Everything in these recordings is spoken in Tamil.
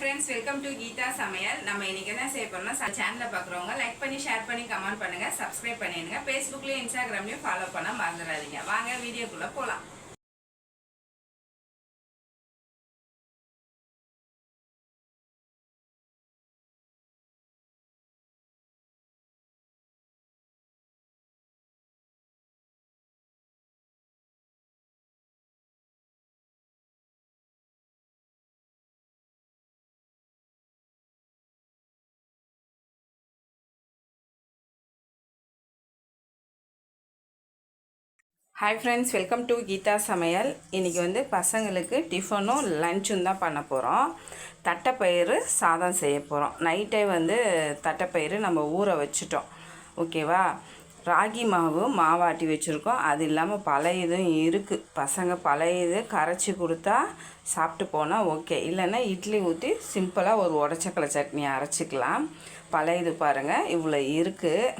ஃப்ரெண்ட்ஸ் வெல்கம் டு கீதா சமையல் நம்ம இன்னைக்கு என்ன செய்ய போறோம்னா சேனலில் பார்க்குறவங்க லைக் பண்ணி ஷேர் பண்ணி கமெண்ட் பண்ணுங்க சப்ஸ்கிரைப் பண்ணிடுங்க. ஃபேஸ்புக்லயும் இன்ஸ்டாகிராம்லயும் ஃபாலோ பண்ண மறந்துடாதீங்க. வாங்க வீடியோக்குள்ளே போகலாம் hi friends welcome to Geetha Samayal இன்றைக்கி வந்து பசங்களுக்கு டிஃபனும் லஞ்சும் தான் பண்ண போகிறோம் தட்டைப்பயிறு சாதம் செய்ய போகிறோம் நைட்டே வந்து தட்டைப்பயிறு நம்ம ஊற வச்சுட்டோம். ஓகேவா ராகி மாவு மாவாட்டி வச்சுருக்கோம். அது இல்லாமல் பழையதும் இருக்குது பசங்க பழையது கரைச்சி கொடுத்தா சாப்பிட்டு போனால் ஓகே இல்லைன்னா இட்லி ஊற்றி சிம்பிளாக ஒரு உடச்சக்கலை சட்னி அரைச்சிக்கலாம். பழையது பாருங்கள் இவ்வளோ இருக்குது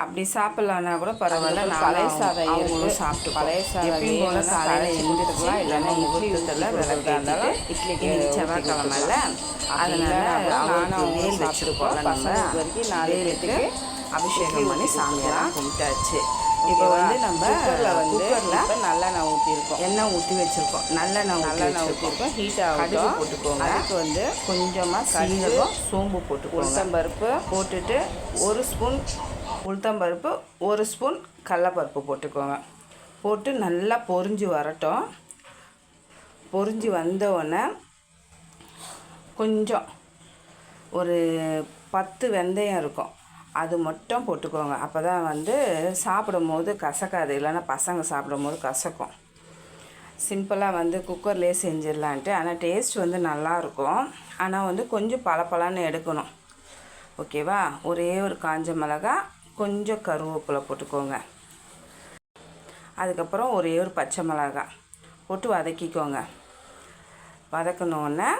அப்படி சாப்பிட்லன்னா கூட பரவாயில்ல. நாளை சாதம் இருக்கு. சாப்பிட்டு பழைய சாதம் போல காலையில் எழுந்திருக்கலாம் இல்லைன்னா இட்லி ஊற்றல விளக்கு இருந்தாலும் இட்லிக்கு ஊத்தி செவ்வாய்க்கிழமைல அதனால நானும் வேல் வச்சுருக்கோம் பசங்களுக்கு வரைக்கும் பேத்துக்கு அபிஷேகம் பண்ணி சாமியெல்லாம் கும்பிட்டாச்சு. இப்போ வந்து நம்ம வந்து இப்போ நல்லெண்ணெய் ஊற்றிருக்கோம் எண்ணெய் ஊற்றி வச்சுருக்கோம். நல்லெண்ணெய் நல்லெண்ணெய் வச்சுருக்கோம். ஊற்றிருக்கோம் ஹீட் ஆகும் போட்டுக்கோங்க. அதுக்கு வந்து கொஞ்சமாக சீரகம் சோம்பு போட்டுக்கோங்க. உளுத்தம்பருப்பு போட்டுட்டு ஒரு ஸ்பூன் உளுத்தம்பருப்பு ஒரு ஸ்பூன் கடலப்பருப்பு போட்டுக்கோங்க. போட்டு நல்லா பொரிஞ்சு வரட்டும். பொரிஞ்சு வந்தவுடனே கொஞ்சம் ஒரு பத்து வெந்தயம் இருக்கும். அது மட்டும் போட்டுக்கோங்க. அப்போ தான் வந்து சாப்பிடும் போது கசக்காது. இல்லைன்னா பசங்க சாப்பிடும் போது கசக்கும். சிம்பிளாக வந்து குக்கர்லேயே செஞ்சிடலான்ட்டு. ஆனால் டேஸ்ட் வந்து நல்லாயிருக்கும். ஆனால் வந்து கொஞ்சம் பளபளன்னு எடுக்கணும். ஓகேவா? ஒரே ஒரு காஞ்ச மிளகா கொஞ்சம் கருவேப்பிலை போட்டுக்கோங்க. அதுக்கப்புறம் ஒரே ஒரு பச்சை மிளகா போட்டு வதக்கிக்கோங்க. வதக்கினோன்னே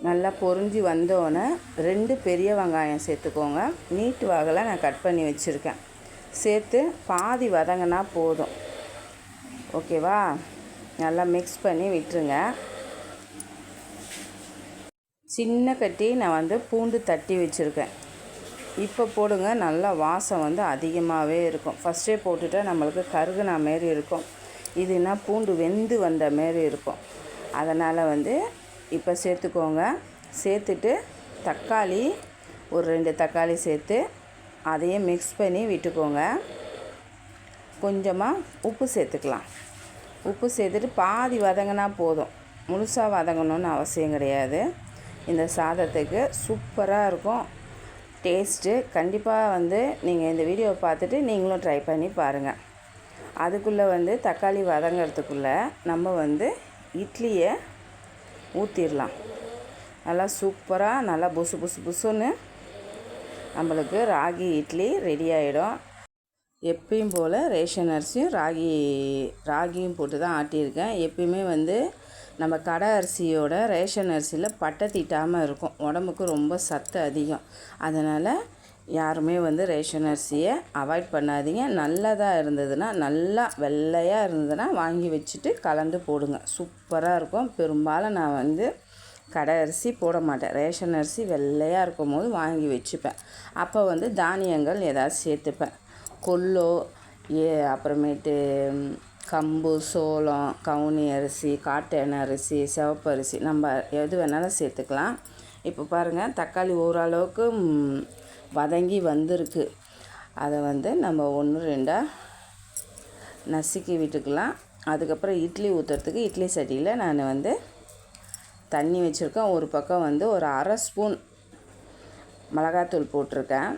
நல்லா பொறிஞ்சி வந்தோடனே ரெண்டு பெரிய வெங்காயம் சேர்த்துக்கோங்க. நீட்டு வாகில் நான் கட் பண்ணி வச்சுருக்கேன். சேர்த்து பாதி வதங்கினா போதும். ஓகேவா? நல்லா மிக்ஸ் பண்ணி விட்டுருங்க. சின்ன கட்டி நான் வந்து பூண்டு தட்டி வச்சுருக்கேன். இப்போ போடுங்க நல்லா வாசம் வந்து அதிகமாகவே இருக்கும். ஃபஸ்ட்டே போட்டுட்டா நம்மளுக்கு கருகுனா மாரி இருக்கும். இதுனா பூண்டு வெந்து வந்த மாரி இருக்கும். அதனால் வந்து இப்போ சேர்த்துக்கோங்க. சேர்த்துட்டு தக்காளி ஒரு ரெண்டு தக்காளி சேர்த்து அதையும் மிக்ஸ் பண்ணி விட்டுக்கோங்க. கொஞ்சமாக உப்பு சேர்த்துக்கலாம். உப்பு சேர்த்துட்டு பாதி வதங்கினா போதும். முழுசாக வதங்கணும்னு அவசியம் கிடையாது. இந்த சாதத்துக்கு சூப்பராக இருக்கும். டேஸ்ட்டு கண்டிப்பாக வந்து நீங்கள் இந்த வீடியோவை பார்த்துட்டு நீங்களும் ட்ரை பண்ணி பாருங்கள் அதுக்குள்ளே வந்து தக்காளி வதங்கிறதுக்குள்ளே நம்ம வந்து இட்லியை ஊற்றிடலாம் நல்லா சூப்பராக நல்லா புசு புசு புசுன்னு நம்மளுக்கு ராகி இட்லி ரெடி ஆகிடும் எப்பயும் போல் ரேஷன் அரிசியும் ராகி ராகியும் போட்டு தான் ஆட்டியிருக்கேன். எப்பயுமே வந்து நம்ம கடை அரிசியோட ரேஷன் அரிசியில் பட்டை தீட்டாமல் இருக்கும். உடம்புக்கு ரொம்ப சத்து அதிகம். அதனால் யாருமே வந்து ரேஷன் அரிசியை அவாய்ட் பண்ணாதீங்க. நல்லதாக இருந்ததுன்னா நல்லா வெள்ளையாக இருந்ததுன்னா வாங்கி வச்சுட்டு கலந்து போடுங்க. சூப்பராக இருக்கும். பெரும்பாலும் நான் வந்து கடை அரிசி போட மாட்டேன். ரேஷன் அரிசி வெள்ளையாக இருக்கும் போது வாங்கி வச்சுப்பேன். அப்போ வந்து தானியங்கள் ஏதாவது சேர்த்துப்பேன். கொல்லோ ஏ அப்புறமேட்டு கம்பு சோளம் கவுனி அரிசி காட்டன் அரிசி சிவப்பரிசி நம்ம எது வேணாலும் சேர்த்துக்கலாம். இப்போ பாருங்கள் தக்காளி ஓரளவுக்கு வதங்கி வந்திருக்கு. அதை வந்து நம்ம ஒன்று ரெண்டாக நசுக்கி விட்டுக்கலாம். அதுக்கப்புறம் இட்லி ஊற்றுறதுக்கு இட்லி சட்டியில் நான் வந்து தண்ணி வச்சுருக்கேன். ஒரு பக்கம் வந்து ஒரு அரை ஸ்பூன் மிளகாத்தூள் போட்டிருக்கேன்.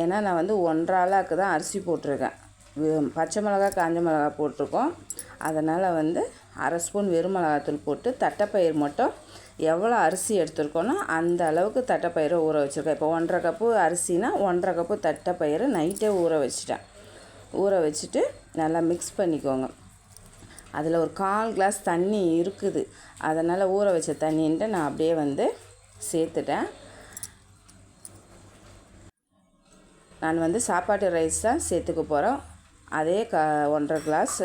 ஏன்னா நான் வந்து ஒன்றரை அளவுக்கு தான் அரிசி போட்டிருக்கேன். பச்சை மிளகா காஞ்ச மிளகா போட்டிருக்கோம். அதனால் வந்து அரை ஸ்பூன் வெறும் மிளகாத்தூள் போட்டு தட்டைப்பயிர் மட்டும் எவ்வளோ அரிசி எடுத்துருக்கோனோ அந்த அளவுக்கு தட்டைப்பயிரை ஊற வச்சுருக்கேன் இப்போ ஒன்றரை கப்பு அரிசினா ஒன்றரை கப்பு தட்டைப்பயிரை நைட்டே ஊற வச்சுட்டேன். ஊற வச்சுட்டு நல்லா மிக்ஸ் பண்ணிக்கோங்க. அதில் ஒரு கால் கிளாஸ் தண்ணி இருக்குது. அதனால் ஊற வச்ச தண்ணின்ட்டு நான் அப்படியே வந்து சேர்த்துட்டேன். நான் வந்து சாப்பாட்டு ரைஸ் தான் சேர்த்துக்க போகிறோம் அதே க ஒன்றரை கிளாஸ்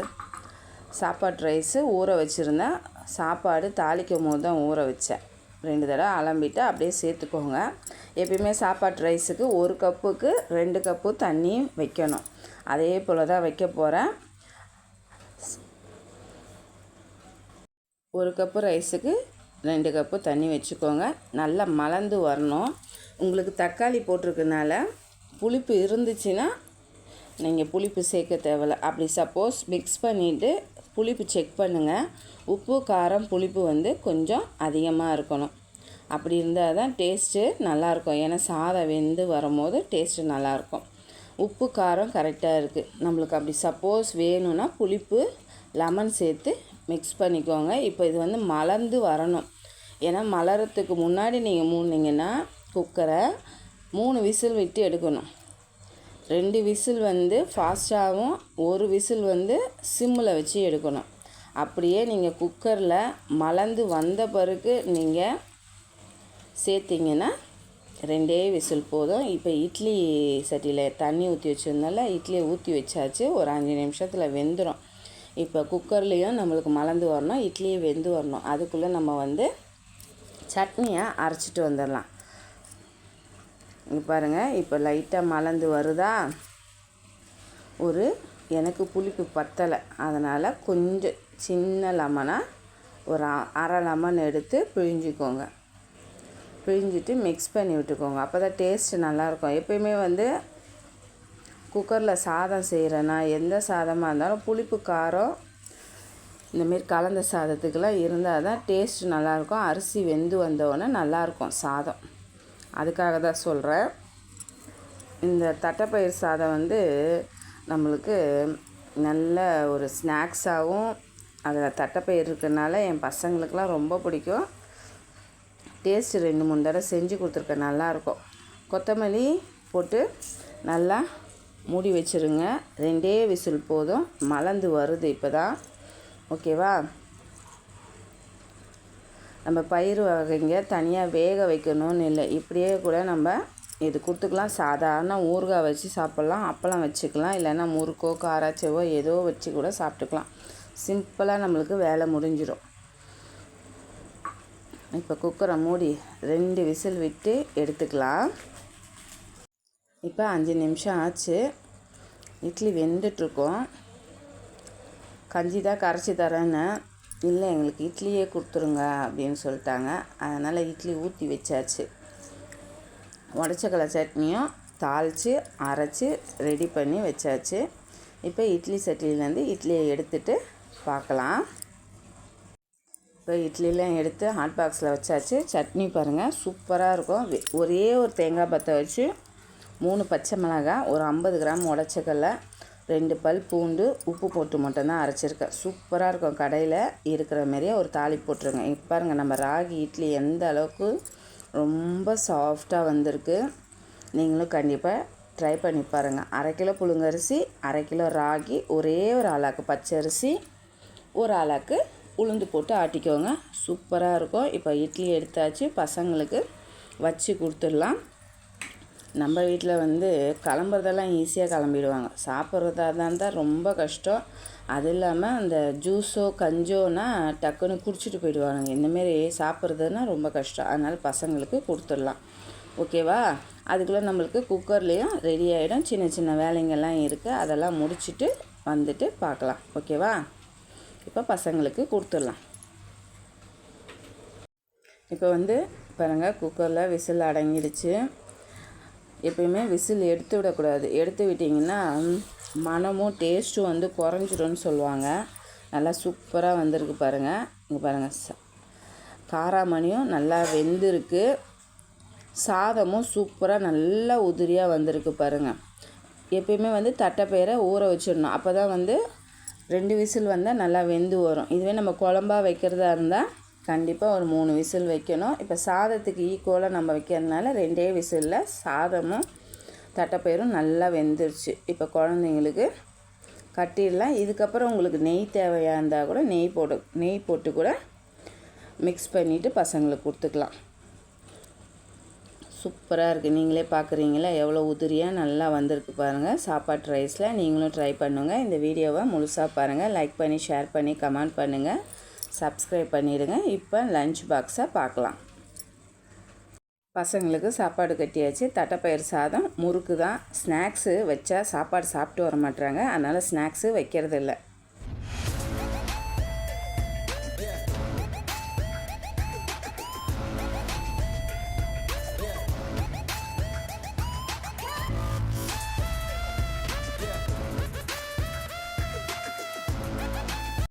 சாப்பாட்டு ரைஸு ஊற வச்சுருந்தேன். சாப்பாடு தாளிக்கும் போது தான் ஊற வச்சேன். ரெண்டு தடவை அலம்பிட்டு அப்படியே சேர்த்துக்கோங்க. எப்பயுமே சாப்பாட்டு ரைஸுக்கு ஒரு கப்புக்கு ரெண்டு கப்பு தண்ணி வைக்கணும். அதே போல் தான் வைக்க போகிறேன் ஒரு கப்பு ரைஸுக்கு ரெண்டு கப்பு தண்ணி வச்சுக்கோங்க. நல்லா மலர்ந்து வரணும். உங்களுக்கு தக்காளி போட்டிருக்கனால புளிப்பு இருந்துச்சுன்னா நீங்கள் புளிப்பு சேர்க்க தேவையில்ல. அப்படி சப்போஸ் மிக்ஸ் பண்ணிவிட்டு புளிப்பு செக் பண்ணுங்கள் உப்பு காரம் புளிப்பு வந்து கொஞ்சம் அதிகமாக இருக்கணும். அப்படி இருந்தால் தான் டேஸ்ட்டு நல்லாயிருக்கும் ஏன்னா சாதம் வெந்து வரும்போது டேஸ்ட்டு நல்லாயிருக்கும் உப்பு காரம் கரெக்டாக இருக்குது நம்மளுக்கு அப்படி சப்போஸ் வேணும்னா புளிப்பு லெமன் சேர்த்து மிக்ஸ் பண்ணிக்கோங்க. இப்போ இது வந்து மலர்ந்து வரணும். ஏன்னா மலரத்துக்கு முன்னாடி நீங்கள் மூணுனீங்கன்னா குக்கரை மூணு விசில் விட்டு எடுக்கணும். ரெண்டு விசில் வந்து ஃபாஸ்ட்டாகவும் ஒரு விசில் வந்து சிம்மில் வச்சு எடுக்கணும். அப்படியே நீங்கள் குக்கரில் மலர்ந்து வந்த பிறகு நீங்கள் சேர்த்திங்கன்னா ரெண்டே விசில் போதும். இப்போ இட்லி சட்டியில் தண்ணி ஊற்றி வச்சுருந்தால இட்லியை ஊற்றி வச்சாச்சு. ஒரு அஞ்சு நிமிஷத்தில் வெந்துடும் இப்போ குக்கர்லேயும் நம்மளுக்கு மலர்ந்து வரணும் இட்லியும் வெந்து வரணும். அதுக்குள்ளே நம்ம வந்து சட்னியை அரைச்சிட்டு வந்துடலாம். இங்கே பாருங்கள் இப்போ லைட்டாக மலர்ந்து வருதா? ஒரு எனக்கு புளிப்பு பத்தலை. அதனால் கொஞ்சம் சின்ன லெமனாக ஒரு அ- அரை லெமன் எடுத்து பிழிஞ்சிக்கோங்க. பிழிஞ்சிட்டு மிக்ஸ் பண்ணி விட்டுக்கோங்க. அப்போ தான் டேஸ்ட்டு நல்லாயிருக்கும். எப்பயுமே வந்து குக்கரில் சாதம் செய்கிறேன்னா எந்த சாதமாக இருந்தாலும் புளிப்பு காரம் இந்தமாரி கலந்த சாதத்துக்கெல்லாம் இருந்தால் தான் டேஸ்ட்டு நல்லாயிருக்கும். அரிசி வெந்து வந்தோடனே நல்லாயிருக்கும் சாதம். அதுக்காக தான் சொல்கிறேன் இந்த தட்டைப்பயிர் சாதம் வந்து நம்மளுக்கு நல்ல ஒரு ஸ்நாக்ஸாகவும் அதில் தட்டைப்பயிர் இருக்கிறனால என் பசங்களுக்கெலாம் ரொம்ப பிடிக்கும். டேஸ்ட்டு ரெண்டு மூணு தடவை செஞ்சு கொடுத்துருக்கேன் நல்லாயிருக்கும். கொத்தமல்லி போட்டு நல்லா மூடி வச்சுருங்க. ரெண்டே விசில் போதும். மலர்ந்து வருது இப்போ தான் ஓகேவா நம்ம பயிர் வகைங்க தனியாக வேக வைக்கணும்னு இல்லை. இப்படியே கூட நம்ம இது கொடுத்துக்கலாம். சாதாரண ஊறுகாய் வச்சு சாப்பிட்லாம். அப்பளம் வச்சுக்கலாம். இல்லைன்னா முறுக்கோ காராச்சேவோ ஏதோ வச்சு கூட சாப்பிட்டுக்கலாம். சிம்பிளாக நம்மளுக்கு வேலை முடிஞ்சிடும். இப்போ குக்கரை மூடி ரெண்டு விசில் விட்டு எடுத்துக்கலாம். இப்போ அஞ்சு நிமிஷம் ஆச்சு. இட்லி வெந்துட்டுருக்கோம். கஞ்சி தான் கரைச்சி தரேன்னு. இல்லை எங்களுக்கு இட்லியே கொடுத்துருங்க அப்படின்னு சொல்லிட்டாங்க. அதனால் இட்லி ஊற்றி வச்சாச்சு. உடச்சக்கலை சட்னியும் தாளித்து அரைச்சி ரெடி பண்ணி வச்சாச்சு. இப்போ இட்லி சட்டிலேருந்து இட்லியை எடுத்துட்டு பார்க்கலாம். இப்போ இட்லிலாம் எடுத்து ஹாட் பாக்ஸில் வச்சாச்சு. சட்னி பாருங்கள் சூப்பராக இருக்கும். ஒரே ஒரு தேங்காய் பற்ற வச்சு மூணு பச்சை மிளகாய் ஒரு ஐம்பது கிராம் உடச்சக்கல்லை ரெண்டு பல் பூண்டு உப்பு போட்டு மட்டும்தான் அரைச்சிருக்கேன். சூப்பராக இருக்கும். கடையில் இருக்கிற மாதிரியே ஒரு தாளி போட்டுருங்க. இப்போ பாருங்கள் நம்ம ராகி இட்லி எந்த அளவுக்கு ரொம்ப சாஃப்டாக வந்திருக்கு. நீங்களும் கண்டிப்பாக ட்ரை பண்ணி பாருங்கள் அரை கிலோ புழுங்கரிசி அரை கிலோ ராகி ஒரே ஒரு ஆளாக்கு பச்சரிசி ஒரு ஆளாக்கு உளுந்து போட்டு ஆட்டிக்கோங்க. சூப்பராக இருக்கும். இப்போ இட்லி எடுத்தாச்சு பசங்களுக்கு வச்சு கொடுத்துடலாம். நம்ம வீட்டில் வந்து கிளம்புறதெல்லாம் ஈஸியாக கிளம்பிடுவாங்க. சாப்பிட்றதா தான் ரொம்ப கஷ்டம். அது இல்லாமல் அந்த ஜூஸோ கஞ்சோனா டக்குன்னு குடிச்சிட்டு போயிடுவாங்க இந்தமாரி சாப்பிட்றதுனா ரொம்ப கஷ்டம். அதனால் பசங்களுக்கு கொடுத்துடலாம். ஓகேவா அதுக்குள்ளே நம்மளுக்கு குக்கர்லேயும் ரெடி ஆகிடும் சின்ன சின்ன வேலைங்கள்லாம் இருக்குது அதெல்லாம் முடிச்சுட்டு வந்துட்டு பார்க்கலாம். ஓகேவா இப்போ பசங்களுக்கு கொடுத்துடலாம். இப்போ வந்து பாருங்கள் குக்கரில் விசில் அடங்கிடுச்சு. எப்பயுமே விசில் எடுத்து விடக்கூடாது. எடுத்து விட்டிங்கன்னா மனமும் டேஸ்ட்டும் வந்து குறைஞ்சிடும்னு சொல்லுவாங்க. நல்லா சூப்பராக வந்திருக்கு பாருங்கள் இங்கே பாருங்கள் ச- காராமணியும் நல்லா வெந்திருக்கு. சாதமும் சூப்பராக நல்லா உதிரியாக வந்திருக்கு பாருங்கள் எப்பயுமே வந்து தட்டைப்பயிரை ஊற வச்சிடணும். அப்போ தான் வந்து ரெண்டு விசில் வந்தால் நல்லா வெந்து வரும். இதுவே நம்ம குழம்பா வைக்கிறதா இருந்தால் கண்டிப்பாக ஒரு மூணு விசில் வைக்கணும். இப்போ சாதத்துக்கு ஈக்குவலாக நம்ம வைக்கிறதுனால ரெண்டே விசிலில் சாதமும் தட்டைப்பயிரும் நல்லா வெந்துருச்சு. இப்போ குழந்தைங்களுக்கு கட்டிடலாம். இதுக்கப்புறம் உங்களுக்கு நெய் தேவையாக இருந்தால் கூட நெய் போட்டு நெய் போட்டு கூட மிக்ஸ் பண்ணிவிட்டு பசங்களுக்கு கொடுத்துக்கலாம். சூப்பராக இருக்குது நீங்களே பார்க்குறீங்களா எவ்வளோ உதிரியாக நல்லா வந்திருக்கு பாருங்கள் சாப்பாட்டு ரைஸில் நீங்களும் ட்ரை பண்ணுங்கள் இந்த வீடியோவை முழுசாக பாருங்கள் லைக் பண்ணி ஷேர் பண்ணி கமெண்ட் பண்ணுங்கள் சப்ஸ்கிரைப் பண்ணிடுங்க. இப்போ லஞ்ச் பாக்ஸை பார்க்கலாம். பசங்களுக்கு சாப்பாடு கட்டியாச்சு. தட்டைப்பயிறு சாதம் முறுக்கு தான் ஸ்நாக்ஸு வச்சா சாப்பாடு சாப்பிட்டு வர மாட்டுறாங்க அதனால் ஸ்நாக்ஸு வைக்கிறது இல்லை